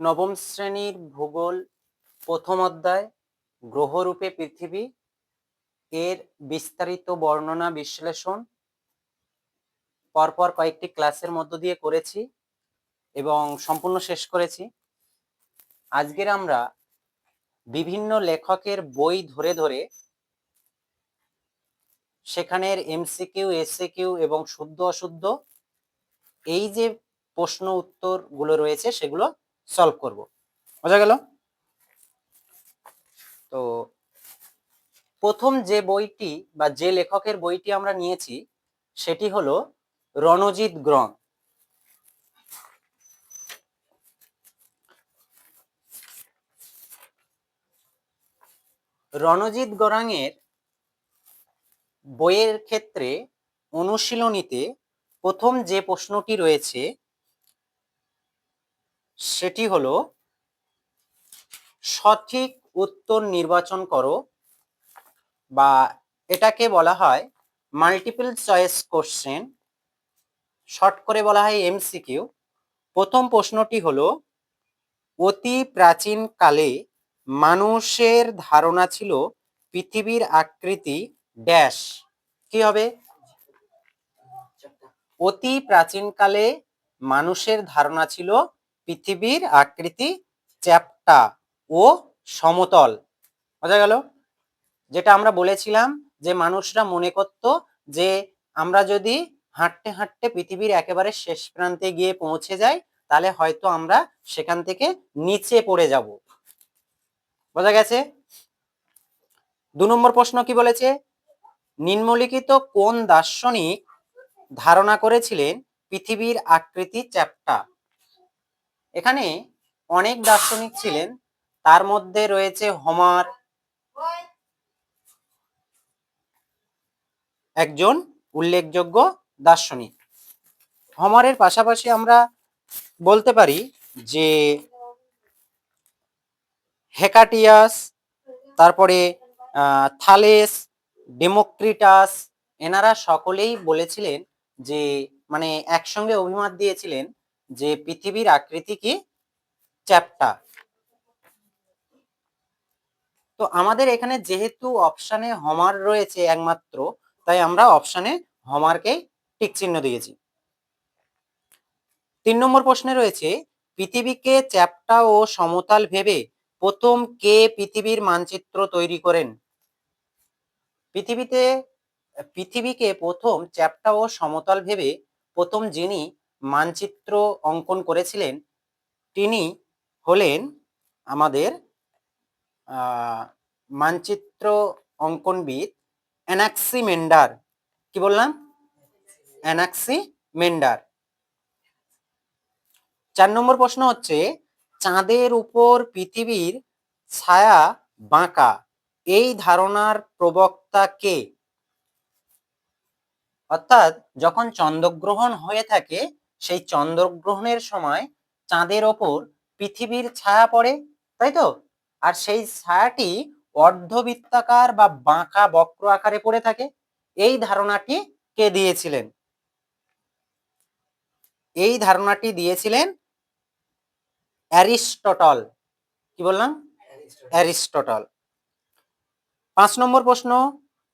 নবম শ্রেণির ভূগোল প্রথম অধ্যায়, গ্রহরূপে পৃথিবী, এর বিস্তারিত বর্ণনা বিশ্লেষণ। পরপর কয়েকটি ক্লাসের মধ্য দিয়ে করেছি এবং সম্পূর্ণ শেষ করেছি। আজকের আমরা বিভিন্ন লেখকের বই ধরে ধরে সেখানের এমসিকিউ এসিকিউ এবং শুদ্ধ অশুদ্ধ এই যে প্রশ্ন উত্তরগুলো রয়েছে সেগুলো সলভ করব। বোঝা গেল? তো প্রথম যে বইটি বা যে লেখকের বইটি আমরা নিয়েছি, সেটি হলো রণজিৎ গ্রন্থ। রণজিৎ গরাঙের বইয়ের ক্ষেত্রে অনুশীলনীতে প্রথম যে প্রশ্নটি রয়েছে সেটি হলো, সঠিক উত্তর নির্বাচন করো বা এটাকে বলা হয় মাল্টিপল চয়েস কোশ্চেন শর্ট করে বলা হয় এমসিকিউ প্রথম প্রশ্নটি হলো, অতি প্রাচীন কালে মানুষের ধারণা ছিল পৃথিবীর আকৃতি ড্যাশ কি হবে? অতি প্রাচীনকালে মানুষের ধারণা ছিল পৃথিবীর আকৃতি চ্যাপ্টা ও সমতল। বোঝা গেল? যেটা আমরা বলেছিলাম যে মানুষরা মনে করত যে আমরা যদি হাঁটতে হাঁটতে পৃথিবীর একেবারে শেষ প্রান্তে গিয়ে পৌঁছে যাই, তাহলে হয়তো আমরা সেখান থেকে নিচে পড়ে যাব। বোঝা গেছে? দু নম্বর প্রশ্ন কি বলেছে? নিম্নলিখিত কোন দার্শনিক ধারণা করেছিলেন পৃথিবীর আকৃতি চ্যাপ্টা? এখানে অনেক দার্শনিক ছিলেন। তার মধ্যে রয়েছে হোমার একজন উল্লেখযোগ্য দার্শনিক। হোমারের পাশাপাশি আমরা বলতে পারি যে হেকাটিয়াস, তারপরে থালেস, ডেমোক্রিটাস, এনারা সকলেই বলেছিলেন যে মানে একসঙ্গে অভিমত দিয়েছিলেন যে পৃথিবীর আকৃতি কি? চ্যাপ্টা তো আমাদের এখানে যেহেতু অপশানে হমার রয়েছে একমাত্র, তাই আমরা অপশানে হমারকেই টিক চিহ্ন দিয়েছি। তিন নম্বর প্রশ্নে রয়েছে, পৃথিবীকে চ্যাপ্টা ও সমতল ভেবে প্রথম কে পৃথিবীর মানচিত্র তৈরি করেন? পৃথিবীতে, পৃথিবীকে প্রথম চ্যাপ্টা ও সমতল ভেবে প্রথম যিনি মানচিত্র অঙ্কন করেছিলেন, তিনি হলেন আমাদের মানচিত্র অঙ্কনবিদ অ্যানাক্সি মেন্ডার কি বললাম? অ্যানাক্সি মেন্ডার চার নম্বর প্রশ্ন হচ্ছে, চাঁদের উপর পৃথিবীর ছায়া বাঁকা, এই ধারণার প্রবক্তা কে? অর্থাৎ যখন চন্দ্রগ্রহণ হয়ে থাকে সেই চন্দ্রগ্রহণের সময় চাঁদের ওপর পৃথিবীর ছায়া পড়ে তাই তো? আর সেই ছায়াটি অর্ধবৃত্তাকার বা বাঁকা বক্র আকারে পড়ে থাকে। এই ধারণাটি কে দিয়েছিলেন? এই ধারণাটি দিয়েছিলেন অ্যারিস্টটল। কি বললাম? অ্যারিস্টটল। পাঁচ নম্বর প্রশ্ন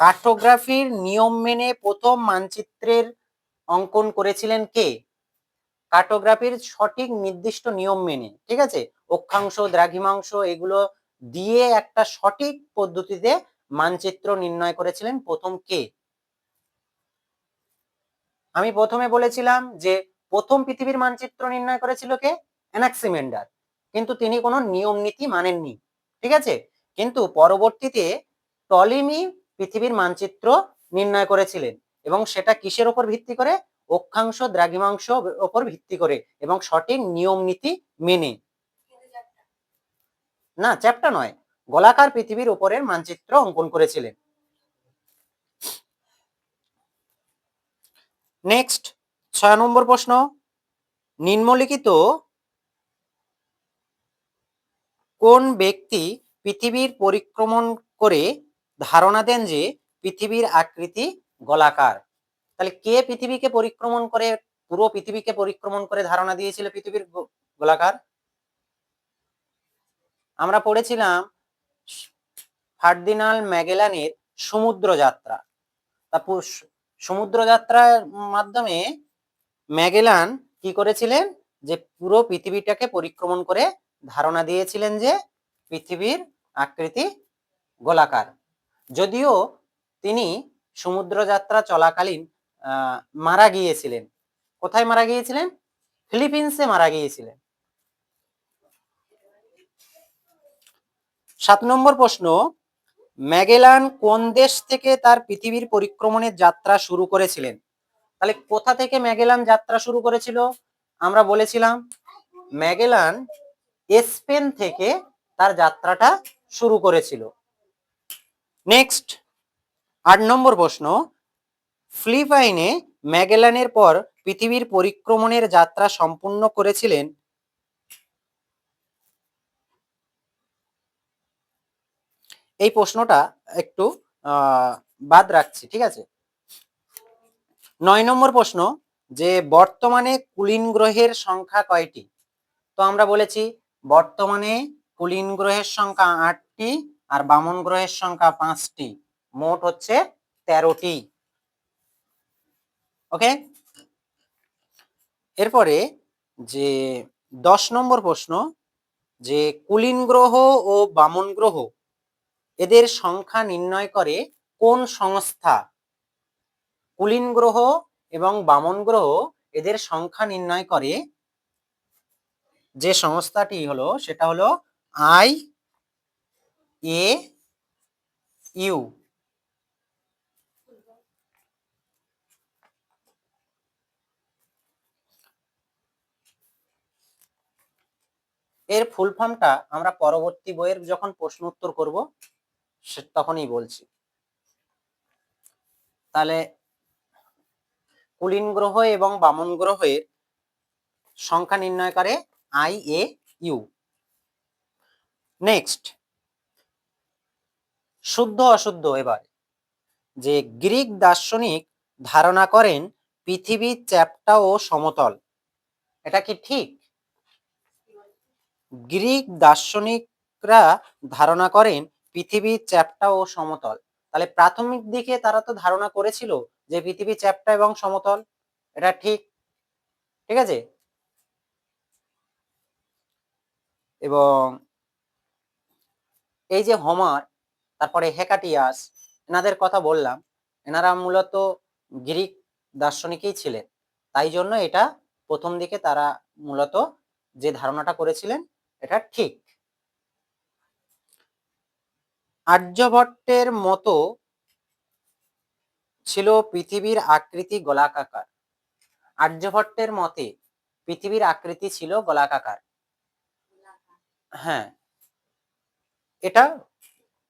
কার্টোগ্রাফির নিয়ম মেনে প্রথম মানচিত্রের অঙ্কন করেছিলেন কে? কার্টোগ্রাফির সঠিক নির্দিষ্ট নিয়ম মেনে, ঠিক আছে? অক্ষাংশ, দ্রাঘিমাংশ এগুলো দিয়ে একটা সঠিক পদ্ধতিতে মানচিত্র নির্ণয় করেছিলেন প্রথম কে? আমি প্রথমে বলেছিলাম যে প্রথম পৃথিবীর মানচিত্র নির্ণয় করেছিল কে? অ্যানাক্সিমেন্ডার। কিন্তু তিনি কোনো নিয়ম নীতি মানেননি, ঠিক আছে? কিন্তু পরবর্তীতে টলিমি পৃথিবীর মানচিত্র নির্ণয় করেছিলেন এবং সেটা কিসের ওপর ভিত্তি করে? অক্ষাংশ দ্রাঘিমাংশ ওপর ভিত্তি করে এবং সঠিক নিয়ম নীতি মেনে। না চ্যাপ্টা নয়। গোলাকার পৃথিবীর উপরের মানচিত্র অঙ্কন করেছিলেন। নেক্সট ছয় নম্বর প্রশ্ন। নিম্নলিখিত কোন ব্যক্তি পৃথিবীর পরিক্রমণ করে ধারণা দেন যে পৃথিবীর আকৃতি গোলাকার? তাহলে কে পৃথিবীকে পরিক্রমণ করে, পুরো পৃথিবীকে পরিক্রমণ করে ধারণা দিয়েছিল পৃথিবীর গোলাকার? আমরা পড়েছিলাম ফার্দিনাল ম্যাগেলানের সমুদ্র যাত্রা তারপর সমুদ্র যাত্রার মাধ্যমে ম্যাগেলান কি করেছিলেন? যে পুরো পৃথিবীটাকে পরিক্রমণ করে ধারণা দিয়েছিলেন যে পৃথিবীর আকৃতি গোলাকার। যদিও তিনি সমুদ্র যাত্রা চলাকালীন মারা গিয়েছিলেন। কোথায় মারা গিয়েছিলেন? ফিলিপিন্সে মারা গিয়েছিলেন। সাত নম্বর প্রশ্ন, ম্যাগেলান কোন দেশ থেকে তার পৃথিবীর পরিক্রমণের যাত্রা শুরু করেছিলেন? তাহলে কোথা থেকে ম্যাগেলান যাত্রা শুরু করেছিল? আমরা বলেছিলাম, ম্যাগেলান স্পেন থেকে তার যাত্রাটা শুরু করেছিল। নেক্সট, আট নম্বর প্রশ্ন ফিলিপাইনে ম্যাগেলানের পর পৃথিবীর পরিক্রমণের যাত্রা সম্পূর্ণ করেছিলেন। এই প্রশ্নটা একটু বাদ রাখছি, ঠিক আছে? নয় নম্বর প্রশ্ন, যে বর্তমানে কুলিন গ্রহের সংখ্যা কয়টি? তো আমরা বলেছি, বর্তমানে কুলিন গ্রহের সংখ্যা আটটি আর বামন গ্রহের সংখ্যা পাঁচটি। মোট হচ্ছে তেরোটি। ওকে? এরপরে যে দশ নম্বর প্রশ্ন, যে কুলিন গ্রহ ও বামন গ্রহ, এদের সংখ্যা নির্ণয় করে কোন সংস্থা? কুলিন গ্রহ এবং বামন গ্রহ এদের সংখ্যা নির্ণয় করে যে সংস্থাটি হলো, সেটা হলো আই এ ইউ। এর ফুল ফর্মটা আমরা পরবর্তী বইয়ের যখন প্রশ্ন উত্তর করব তখনই বলছি। তাহলে কুলিন গ্রহ এবং বামন গ্রহের সংখ্যা নির্ণয় করে আই, এ, ইউ। নেক্সট শুদ্ধ অশুদ্ধ এবার, যে গ্রিক দার্শনিক ধারণা করেন পৃথিবী চ্যাপ্টা ও সমতল। এটা কি ঠিক? গ্রিক দার্শনিকরা ধারণা করেন পৃথিবী চ্যাপ্টা ও সমতল। তাহলে প্রাথমিক দিকে তারা তো ধারণা করেছিল যে পৃথিবী চ্যাপ্টা এবং সমতল। এটা ঠিক? ঠিক আছে? এবং এই যে হোমার, তারপরে হেকাটিয়াস, এনাদের কথা বললাম। এনারা মূলত গ্রিক দার্শনিকই ছিলেন। তাই জন্য এটা প্রথম দিকে তারা মূলত যে ধারণাটা করেছিলেন এটা ঠিক। আর্যভট্টের মতো ছিল পৃথিবীর আকৃতি গোলাকাকার। আর্যভট্টের মতে পৃথিবীর আকৃতি ছিল গোলাকাকার। হ্যাঁ। এটা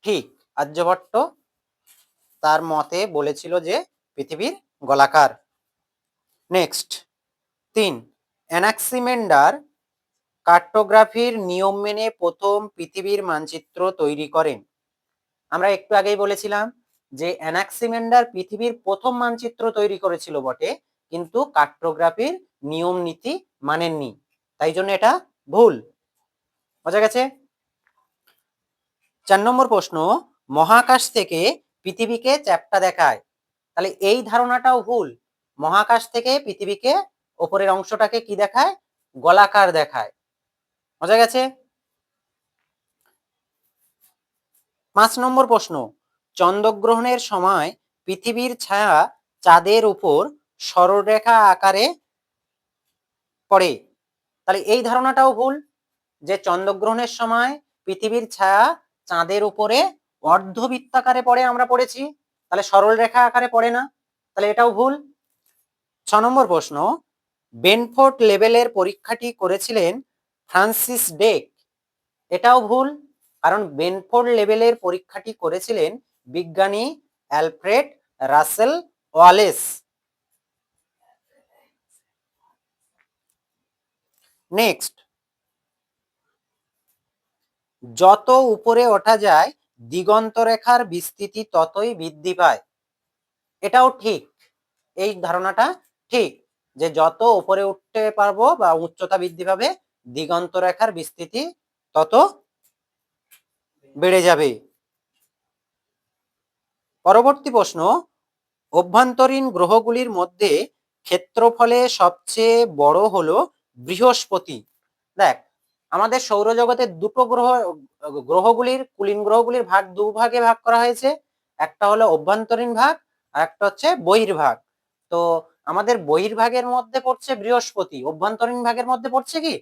ঠিক। আর্যভট্ট তার মতে বলেছিল যে পৃথিবীর গোলাকার। নেক্সট। তিন। অ্যানাক্সিমেন্ডার কার্টোগ্রাফির নিয়ম মেনে প্রথম পৃথিবীর মানচিত্র তৈরি করেন। আমরা একটু আগেই বলেছিলাম যে অ্যানাক্সিমেন্ডার পৃথিবীর প্রথম মানচিত্র তৈরি করেছিল বটে, কিন্তু কার্টোগ্রাফির নিয়ম নীতি মানেননি, তাই জন্য এটা ভুল। বোঝা গেছে? চার নম্বর প্রশ্ন, মহাকাশ থেকে পৃথিবীকে চ্যাপ্টা দেখায়। তাহলে এই ধারণাটাও ভুল। মহাকাশ থেকে পৃথিবীকে ওপরের অংশটাকে কি দেখায়? গলাকার দেখায়। বোঝা গেছে? পাঁচ নম্বর প্রশ্ন। চন্দ্রগ্রহণের সময় পৃথিবীর ছায়া চাঁদের উপর সরলরেখা আকারে পড়ে। তাহলে এই ধারণাটাও ভুল, যে চন্দ্রগ্রহণের সময় পৃথিবীর ছায়া চাঁদের উপরে অর্ধবৃত্তাকারে পড়ে আমরা পড়েছি, তাহলে সরল রেখা আকারে পড়ে না। তাহলে এটাও ভুল। ছ নম্বর প্রশ্ন, বেনফোর্ট লেভেলের পরীক্ষাটি করেছিলেন ফ্রান্সিস ডেক এটাও ভুল, কারণ বেনফোর্ড লেভেলের পরীক্ষাটি করেছিলেন বিজ্ঞানী অ্যালফ্রেড রাসেল ওয়ালেস। নেক্সট। যত উপরে ওঠা যায় দিগন্ত রেখার বিস্তৃতি ততই বৃদ্ধি পায়। এটাও ঠিক, এই ধারণাটা ঠিক, যে যত উপরে উঠতে পারব বা উচ্চতা বৃদ্ধি পাবে দিগন্ত রেখার বিস্তৃতি তত বেড়ে যাবে। পরবর্তী প্রশ্ন, অভ্যন্তরীণ গ্রহগুলির মধ্যে ক্ষেত্রফলে সবচেয়ে বড় হলো বৃহস্পতি। দেখ, আমাদের সৌরজগতের দুটো গ্রহ, গ্রহগুলির, কুলীন গ্রহগুলির ভাগ দু ভাগে ভাগ করা হয়েছে। একটা হলো অভ্যন্তরীণ ভাগ, আর একটা হচ্ছে বহির্ভাগ। তো আমাদের বহির্ভাগের মধ্যে পড়ছে বৃহস্পতি, অভ্যন্তরীণ ভাগের মধ্যে পড়ছে কি?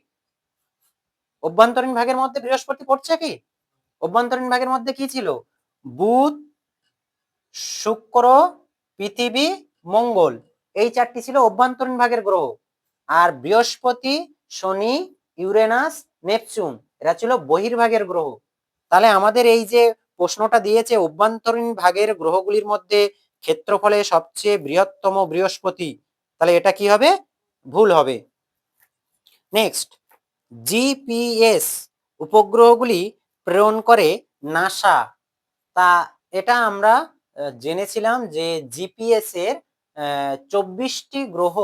অভ্যন্তরীণ ভাগের মধ্যে বৃহস্পতি পড়ছে কি? অভ্যন্তরীণ ভাগের মধ্যে কি ছিল? বুধ, শুক্র, পৃথিবী, মঙ্গল। এই চারটি ছিল অভ্যন্তরীণ ভাগের গ্রহ। আর বৃহস্পতি, শনি, ইউরেনাস, নেপচুন, এরা ছিল বহির্ভাগের গ্রহ। তাহলে আমাদের এই যে প্রশ্নটা দিয়েছে, অভ্যন্তরীণ ভাগের গ্রহগুলির মধ্যে ক্ষেত্রফলে সবচেয়ে বৃহত্তম বৃহস্পতি, তাহলে এটা কি হবে? ভুল হবে। নেক্সট জিপিএস উপগ্রহগুলি প্রেরণ করে নাসা। তা এটা আমরা জেনেছিলাম যে জিপিএস এর চব্বিশটি গ্রহ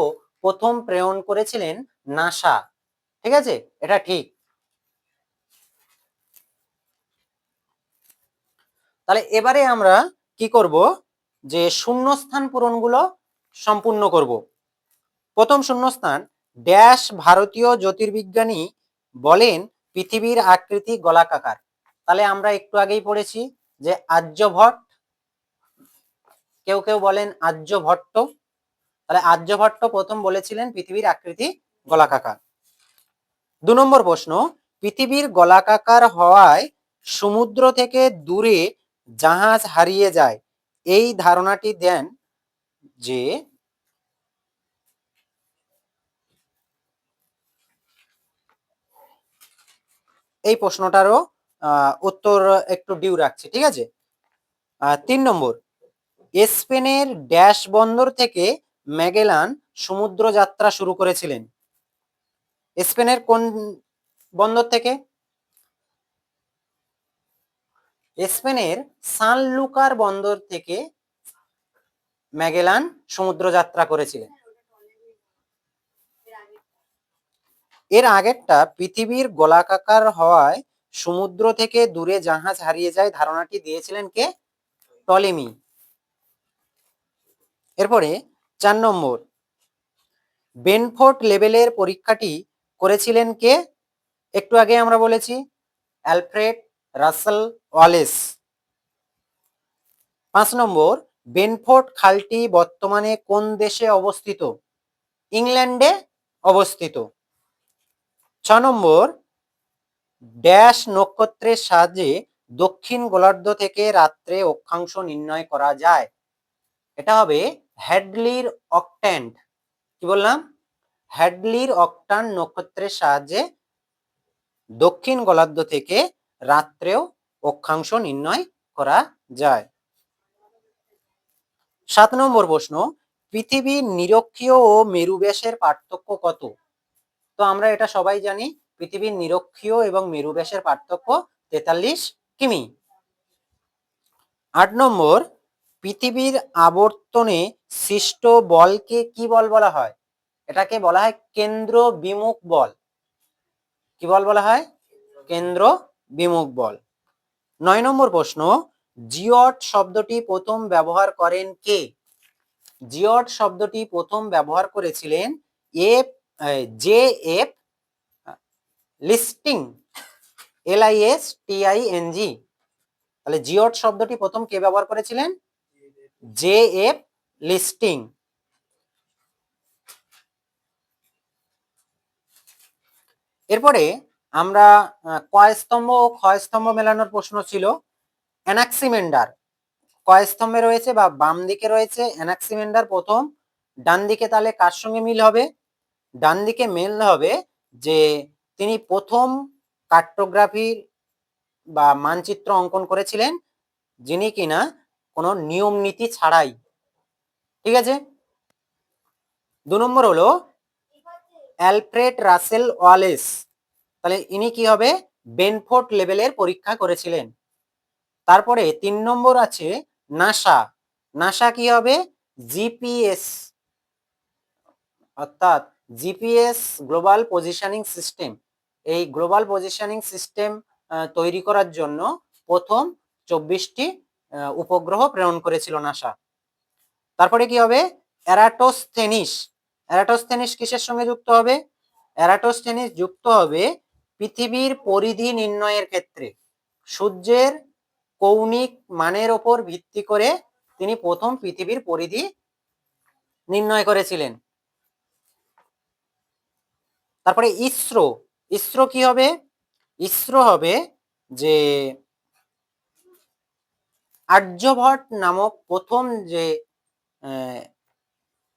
প্রথম প্রেরণ করেছিলেন নাসা। ঠিক আছে? এটা ঠিক। তাহলে এবারে আমরা কি করব? যে শূন্যস্থান পূরণগুলো সম্পূর্ণ করব। প্রথম শূন্যস্থান ড্যাশ ভারতীয় জ্যোতির্বিজ্ঞানী বলেন, পৃথিবীর আকৃতি গলাকাকার। তাহলে আমরা একটু আগেই পড়েছি যে আর্যভট্ট কেউ কেউ বলেন আর্যভট্ট। তাহলে আর্যভট্ট প্রথম বলেছিলেন পৃথিবীর আকৃতি গলাকাকার। দু নম্বর প্রশ্ন, পৃথিবীর গলাকাকার হওয়ায় সমুদ্র থেকে দূরে জাহাজ হারিয়ে যায়। এই ধারণাটি দেন যে এই প্রশ্নটারও উত্তর একটু ডিউ রাখছে, ঠিক আছে? তিন নম্বর, স্পেনের ড্যাশ বন্দর থেকে ম্যাগেলান সমুদ্র যাত্রা শুরু করেছিলেন। স্পেনের কোন বন্দর থেকে? স্পেনের সান লুকার বন্দর থেকে ম্যাগেলান সমুদ্র যাত্রা করেছিলেন। এর আগেরটা পৃথিবীর গোলাকাকার হওয়ায় সমুদ্র থেকে দূরে জাহাজ হারিয়ে যায় ধারণাটি দিয়েছিলেন কে? টলেমি। এরপরে চার নম্বর। বেনফোর্ট লেভেলের পরীক্ষাটি করেছিলেন কে? একটু আগে আমরা বলেছি, অ্যালফ্রেড রাসেল ওয়ালেস। পাঁচ নম্বর, বেনফোর্ট খালটি বর্তমানে কোন দেশে অবস্থিত? ইংল্যান্ডে অবস্থিত। ছ নম্বর, ড্যাশ নক্ষত্রের সাহায্যে দক্ষিণ গোলার্ধ থেকে রাত্রে অক্ষাংশ নির্ণয় করা যায়। এটা হবে হ্যাডলির অকট্যান্ট কি বললাম? হ্যাডলির অকটান নক্ষত্রের সাহায্যে দক্ষিণ গোলার্ধ থেকে রাত্রেও অক্ষাংশ নির্ণয় করা যায়। সাত নম্বর প্রশ্ন, পৃথিবীর নিরক্ষীয় ও মেরুব্যাসের পার্থক্য কত? তো আমরা এটা সবাই জানি, পৃথিবীর নিরক্ষীয় এবং মেরুব্যাসের পার্থক্য তেতাল্লিশ কিমি। আট নম্বর, পৃথিবীর আবর্তনে সৃষ্ট বলকে কি বল বলা হয়? এটাকে বলা হয় কেন্দ্র বিমুখ বল। কি বল বলা হয়? কেন্দ্র বিমুখ বল। নয় নম্বর প্রশ্ন, জিওট শব্দটি প্রথম ব্যবহার করেন কে? জিওট শব্দটি প্রথম ব্যবহার করেছিলেন F J F listing L I S T I N G তাহলে জিওট শব্দটি প্রথম কে ব্যবহার করেছিলেন? জে এফ লিস্টিং এরপরে আমরা আহ, কয় স্তম্ভ ও ক্ষয় স্তম্ভ মেলানোর প্রশ্ন ছিল। অ্যানাক্সিমেন্ডার কয় স্তম্ভে রয়েছে বা বাম দিকে রয়েছে? অ্যানাক্সিমেন্ডার প্রথম ডান দিকে তাহলে কার সঙ্গে মিল হবে? ডান দিকে মিল হবে যে তিনি প্রথম কার্টোগ্রাফির বা মানচিত্র অঙ্কন করেছিলেন, যিনি কিনা কোনো নিয়ম নীতি ছাড়াই। ঠিক আছে? দু নম্বর হলো অ্যালফ্রেড রাসেল ওয়ালেস। তাহলে ইনি কি হবে? বেনফোর্ট লেভেলের পরীক্ষা করেছিলেন। তারপরে তিন নম্বর আছে নাসা। নাসা কি হবে? জিপিএস। অর্থাৎ জিপিএস গ্লোবাল পজিশনিং সিস্টেম। এই গ্লোবাল পজিশনিং সিস্টেম তৈরি করার জন্য প্রথম চব্বিশটি উপগ্রহ প্রেরণ করেছিল নাসা। তারপরে কি হবে? অ্যারাটোস্থেনিস। অ্যারাটোস্থেনিস কিসের সঙ্গে যুক্ত হবে? অ্যারাটোস্থেনিস যুক্ত হবে পৃথিবীর পরিধি নির্ণয়ের ক্ষেত্রে। সূর্যের কৌণিক মানের ওপর ভিত্তি করে তিনি প্রথম পৃথিবীর পরিধি নির্ণয় করেছিলেন। তারপরে ইসরো। ইসরো কি হবে? ইসরো হবে যে আর্যভট্ট নামক প্রথম যে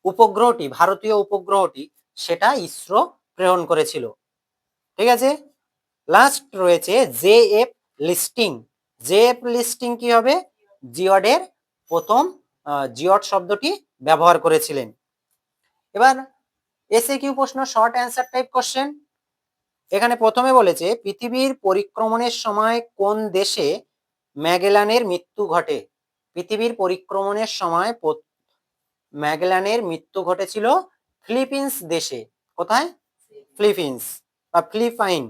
উপগ্রহটি, ভারতীয় উপগ্রহটি, সেটা ইসরো প্রেরণ করেছিল। ঠিক আছে? লাস্ট রয়েছে J F listing. J F listing কি হবে? জিওডের প্রথম জিওড শব্দটি ব্যবহার করেছিলেন। এবার এসে কিউ প্রশ্ন শর্ট অ্যান্সার টাইপ কোশ্চেন এখানে প্রথমে বলেছে, পৃথিবীর পরিক্রমণের সময় কোন দেশে ম্যাগেলানের মৃত্যু ঘটে? পৃথিবীর পরিক্রমণের সময় ম্যাগেলানের মৃত্যু ঘটেছিল ফিলিপিন্স দেশে। কোথায়? ফিলিপিন্স বা ফিলিপাইন।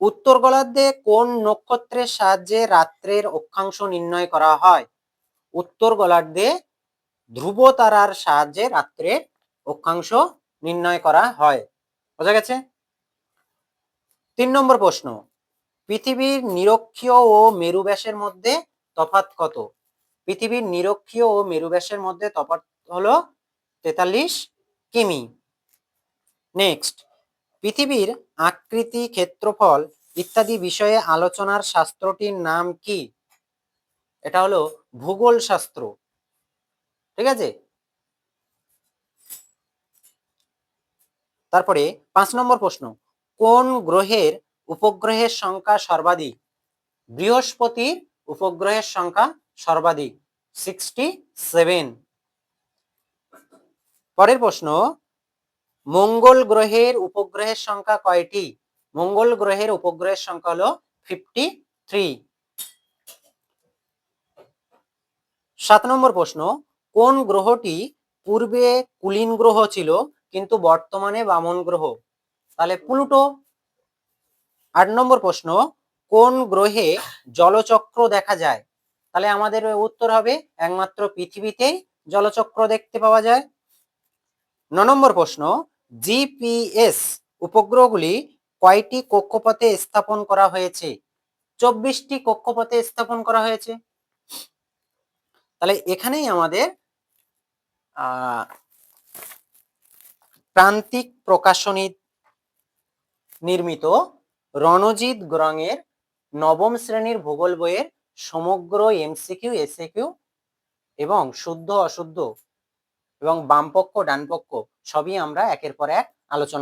উত্তর গোলার্ধে কোন নক্ষত্রের সাহায্যে রাত্রের অক্ষাংশ নির্ণয় করা হয়? উত্তর গোলার্ধে ধ্রুব তারার সাহায্যে রাত্রের অক্ষাংশ নির্ণয় করা হয়। বোঝা গেছে? তিন নম্বর প্রশ্ন, পৃথিবীর নিরক্ষীয় ও মেরু ব্যাসের মধ্যে তফাৎ কত? পৃথিবীর নিরক্ষীয় ও মেরু ব্যাসের মধ্যে তফাৎ হলো তেতাল্লিশ কিমি। নেক্সট, পৃথিবীর আকৃতি ক্ষেত্রফল ইত্যাদি বিষয়ে আলোচনার শাস্ত্রটির নাম কি? এটা হলো ভূগোল শাস্ত্র। ঠিক আছে? তারপরে পাঁচ নম্বর প্রশ্ন, কোন গ্রহের উপগ্রহের সংখ্যা সর্বাধিক? বৃহস্পতির উপগ্রহের সংখ্যা সর্বাধিক সিক্সটি সেভেন পরের প্রশ্ন, মঙ্গল গ্রহের উপগ্রহের সংখ্যা কয়টি? মঙ্গল গ্রহের উপগ্রহের সংখ্যা হলো ফিফটি থ্রি সাত নম্বর প্রশ্ন, কোন গ্রহটি পূর্বে কুলিন গ্রহ ছিল? কিন্তু বর্তমানে বামন গ্রহ। তাহলে প্লুটো, আট নম্বর প্রশ্ন, কোন গ্রহে জলচক্র দেখা যায়? তাহলে আমাদের উত্তর হবে একমাত্র পৃথিবীতেই জলচক্র দেখতে পাওয়া যায়। ন নম্বর প্রশ্ন জিপিএস উপগ্রহগুলি কয়টি কক্ষপথে স্থাপন করা হয়েছে? চব্বিশটি কক্ষপথে স্থাপন করা হয়েছে। তাহলে এখানেই আমাদের প্রান্তিক প্রকাশনী নির্মিত রণজিৎ গ্রঙের নবম শ্রেণির ভূগোল বইয়ের সমগ্র এমসিকিউ এসএকিউ এবং শুদ্ধ অশুদ্ধ এবং বামপক্ষ, ডানপক্ষ সবই আমরা একের পর এক আলোচনা